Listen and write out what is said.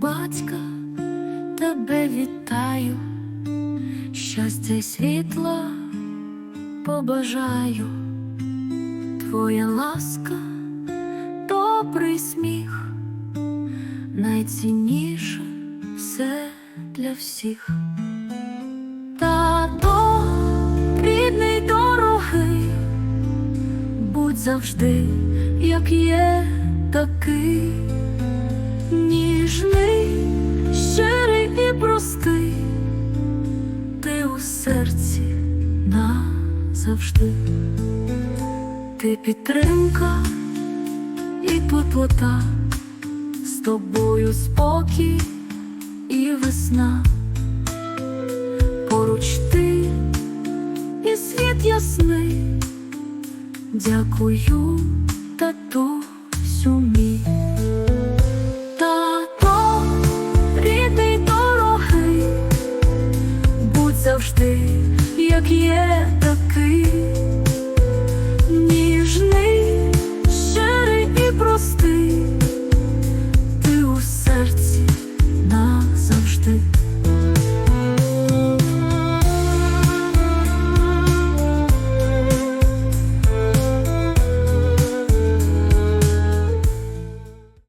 батька, тебе вітаю, щастя й світла побажаю, твоя ласка, добрий сміх, найцінніше все для всіх. Тато, рідний дорогий, будь завжди, як є. Серці назавжди, ти підтримка і теплота, з тобою спокій і весна, поруч ти і світ ясний, дякую завжди, як є так.